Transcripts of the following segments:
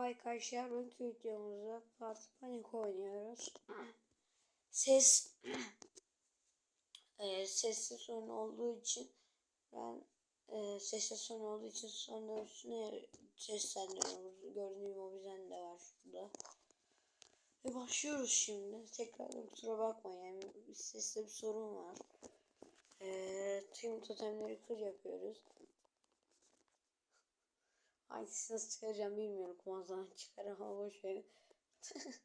Arkadaşlar bugünkü videomuzda Fast Panic oynuyoruz. Ses e, sessiz sorun olduğu için ben e, sessiz sorun olduğu için sonra üstüne seslendiriyorum. Gördüğüm o bizden de var şurada. Ve başlıyoruz şimdi. Tekrar kusura bakmayın yani sesle bir sorun var. E, tüm totemleri kır yapıyoruz. Hangisi nasıl çıkaracağım bilmiyorum. Kumandadan çıkar ama boş verin.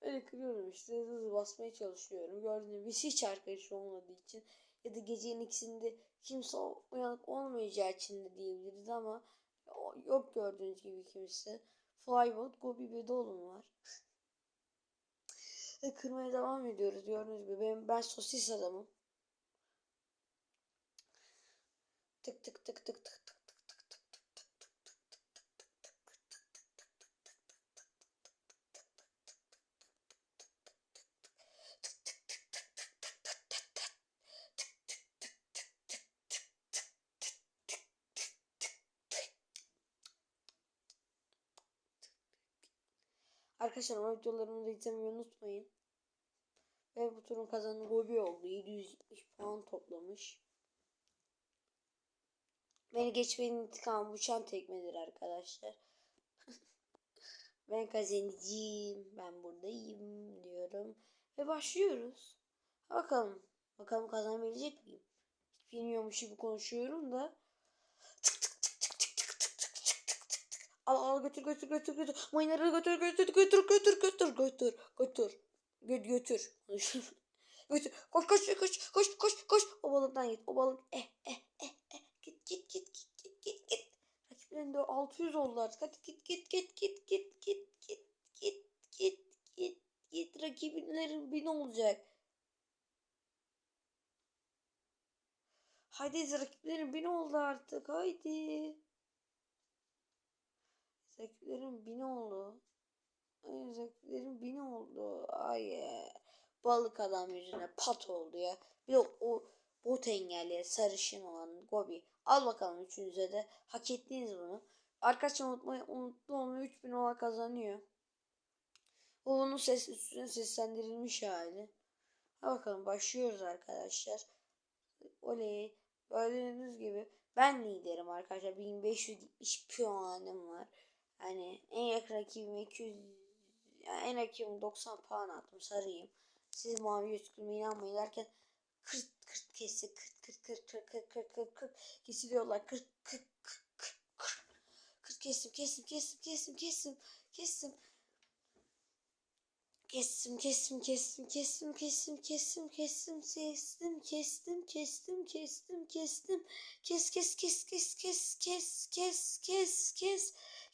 Öyle kırıyorum işte. Hızlı basmaya çalışıyorum. Gördüğünüz bir hiç arkadaşı olmadığı için. Ya da gecenin ikisinde kimse uyanık olmayacağı için de diyebiliriz ama yok gördüğünüz gibi kimse. Flybot, Gobi ve Dolun var. ve kırmaya devam ediyoruz. Gördüğünüz gibi ben, ben sosis adamım. Tık tık tık tık tık Arkadaşlar o videolarımı da izlemeyi unutmayın. Ve bu turun kazanı Gobi oldu. 770 puan toplamış. Beni geçmenin intikamı uçan tekmedir arkadaşlar. ben kazanacağım. Ben buradayım diyorum. Ve başlıyoruz. Bakalım. Bakalım kazanabilecek miyim? Bilmiyormuş gibi konuşuyorum da. Tık Al al götür götür götür götür. Mayınları götür götür götür götür götür götür götür. Göt götür. götür. Koş koş koş koş koş koş. O balıktan git. O balık eh eh eh eh. Git git git git git git git. Rakiplerin de 600 oldu artık. Hadi git git git git git git git git git git git. Rakiplerin 1000 olacak. Haydi rakiplerin 1000 oldu artık. Haydi. Rakiplerin 1000 oldu. Ay rakiplerin 1000 oldu. Ay balık adam yüzüne pat oldu ya. Bir de o bot engelli sarışın olan Gobi. Al bakalım üçünüze de. Hak ettiniz bunu. Arkadaşlar unutmayın unuttu onu 3000 olarak kazanıyor. Bu bunun ses üstüne seslendirilmiş hali. Ha bakalım başlıyoruz arkadaşlar. Oley. Gördüğünüz gibi ben liderim arkadaşlar. 1570 puanım var. Hani en yakın rakibim 200 yani en rakibim 90 puan attım sarıyım. Siz mavi yüzgülme inanmayın derken 40 40 kesi 40 40 40 40 40 40 40 40 kesiliyorlar 40 40 40 40 40 40 kestim kestim kestim kestim kestim kestim Kestim, kestim, kestim, kestim, kestim, kestim, kestim, kestim, kestim, kestim, kestim, kestim, kes, kes, kes, kes, kes, kes, kes, kes, kes,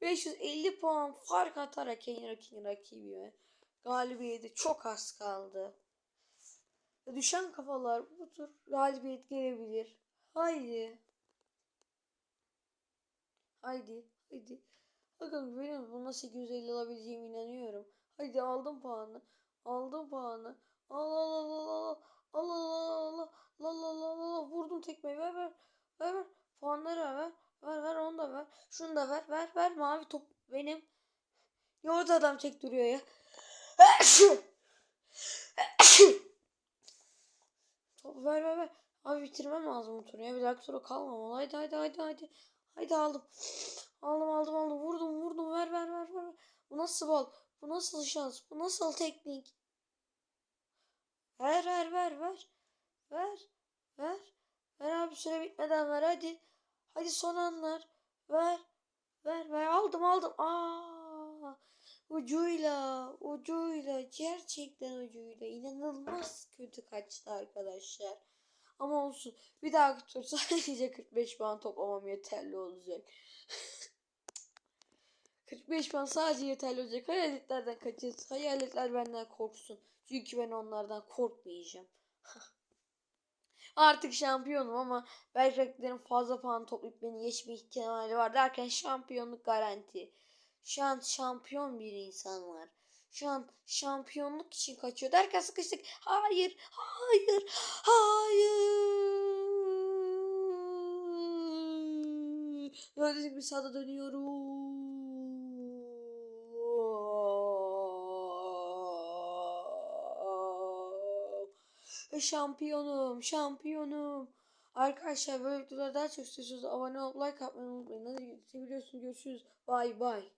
550 puan fark atarak en rakibine rakibime galibiyeti çok az kaldı. Düşen kafalar bu tur galibiyet gelebilir. Haydi. Haydi. Haydi. Bakın benim buna 850 alabileceğime inanıyorum. Haydi aldım puanı. Aldım puanı. Al al al al al. Al al al al. La la la la la. Vurdum tekmeyi. Ver ver. Ver ver. Puanları ver. Ver ver onu da ver. Şunu da ver. Ver ver. Mavi top benim. Ya orada adam tek duruyor ya. Topu ver ver ver. Abi bitirmem lazım bu turu ya. Bir dahaki tura kalmamalı. Haydi haydi haydi haydi. Haydi aldım. Aldım aldım aldım. Vurdum vurdum. Ver ver ver ver. Bu nasıl bal? Bu nasıl şans? Bu nasıl teknik? Ver ver ver ver. Ver. Ver. Ver abi süre bitmeden ver hadi. Hadi son anlar. Ver ver. Aldım aldım. Aa. Ucuyla. Ucuyla. Gerçekten ucuyla. inanılmaz kötü kaçtı arkadaşlar. Ama olsun. Bir dahaki tur sadece 45 puan toplamam yeterli olacak. 45 puan sadece yeterli olacak. Hayaletlerden kaçacağız. Hayaletler benden korksun. Çünkü ben onlardan korkmayacağım. Artık şampiyonum ama belki rakiplerin fazla puan toplayıp beni geçme ihtimali var derken şampiyonluk garanti. Şu an şampiyon bir insan var. Şu an şampiyonluk için kaçıyor derken sıkıştık. Hayır, hayır, hayır. Gördüğünüz gibi sağda dönüyorum. Şampiyonum, şampiyonum. Arkadaşlar böyle videoları daha çok istiyorsanız abone olup like atmayı unutmayın. Hadi seviyorsunuz görüşürüz. Bay bay.